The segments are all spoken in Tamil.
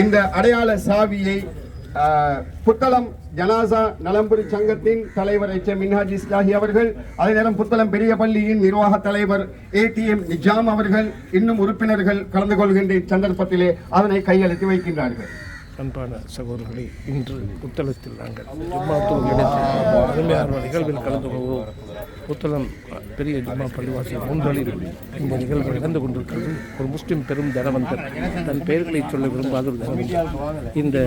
இந்த அடையாள சாவியை புத்தளம் ஜனாசா நலம்புரி சங்கத்தின் தலைவர் எச். எம். மின்ஹாஜி இஸ்லாஹி அவர்கள் அதே நேரம் புத்தளம் பெரிய பள்ளியின் நிர்வாக தலைவர் ஏடிஎம் நிஜாம் அவர்கள் இன்னும் உறுப்பினர்கள் கலந்து கொள்கின்ற சந்தர்ப்பத்திலே அதனை கையெழுத்து வைக்கின்றார்கள். அன்பான சகோதரர்களே இன்று புத்தளத்தில் நாங்கள் ஜும்மாத்துக்கு அருமையான நிகழ்வில் கலந்து கொள்வோம். புத்தளம் பெரிய ஜும்மா பள்ளிவாசல் மூன்றலில் இந்த நிகழ்வு நடந்து கொண்டிருக்கிறது. ஒரு முஸ்லிம் பெரும் தனவந்தர் தன் பெயர்களை சொல்ல விரும்பாத ஒரு தனவந்தர் இந்த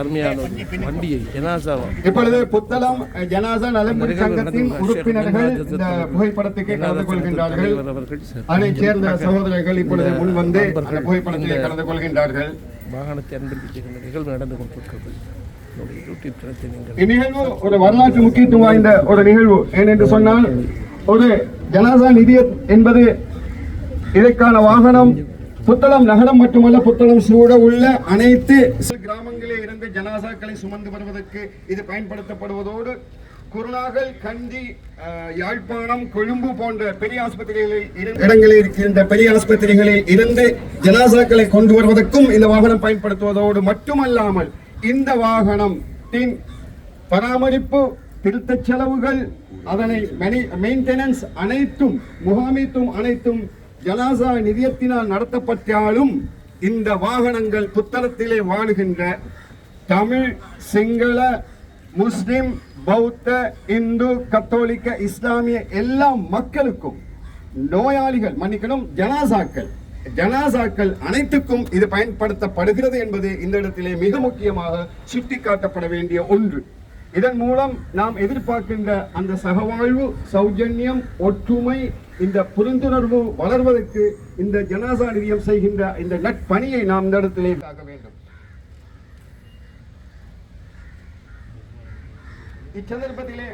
அருமையான வண்டியை ஜனாசா இப்பொழுது புத்தளம் ஜனாசா நலம்புரி சங்கத்தின் உறுப்பினர்கள் இந்த புகைப்படத்துக்கு கலந்து கொள்கின்றார்கள். அதனைச் சேர்ந்த சகோதரர்கள் இப்பொழுது முன் வந்து புகைப்படத்திலே கலந்து கொள்கின்றார்கள். வாகனத்தை அன்பளிக்கின்ற நிகழ்வு நடந்து கொண்டிருக்கிறது. இந்நிகழ்வு ஒரு வரலாற்று முக்கியத்துவம் வாய்ந்த ஒரு நிகழ்வு. ஏனென்று சொன்னால் ஒரு ஜனாசா நிதியம் என்பது இதற்கான வாகனம் புத்தளம் நகரம் மட்டுமல்ல புத்தளம் சூழ உள்ள அனைத்து கிராமங்களில் இருந்து ஜனாசாக்களை சுமந்து வருவதற்கு இது பயன்படுத்தப்படுவதோடு குருநாகல் கண்டி யாழ்ப்பாணம் கொழும்பு போன்ற பெரிய ஆஸ்பத்திரிகளில் இடங்களில் இருக்கின்ற பெரிய ஆஸ்பத்திரிகளில் இருந்து ஜனாசாக்களை கொண்டு வருவதற்கும் இந்த வாகனம் பயன்படுத்துவதோடு மட்டுமல்லாமல் இந்த வாகனத்தின் பராமரிப்பு திருத்தச் செலவுகள் அதனை மெயின்டெனன்ஸ் அனைத்தும் முகாமைத்துவம் அனைத்தும் ஜனாசா நிதியத்தினால் நடத்தப்பட்டாலும் இந்த வாகனங்கள் புத்தளத்திலே வாழுகின்ற தமிழ் சிங்கள முஸ்லிம் பௌத்த இந்து கத்தோலிக்க இஸ்லாமிய எல்லா மக்களுக்கும் நோயாளிகள் மன்னிக்கணும் ஜனாசாக்கள். ஜனாசாக்கள் அனைத்துக்கும் இது பயன்படுத்தப்படுகிறது என்பது இந்த இடத்திலே மிக முக்கியமாக சுட்டிக்காட்டப்பட வேண்டிய ஒன்று. இதன் மூலம் நாம் எதிர்பார்க்கின்ற அந்த சகவாழ்வு சௌஜன்யம் ஒற்றுமை இந்த புரிந்துணர்வு வளர்வதற்கு இந்த ஜனாசா நிதியம் செய்கின்ற இந்த நட்பணியை நாம் இந்த இடத்திலே ஆக வேண்டும். இச்சந்தர்ப்பத்திலே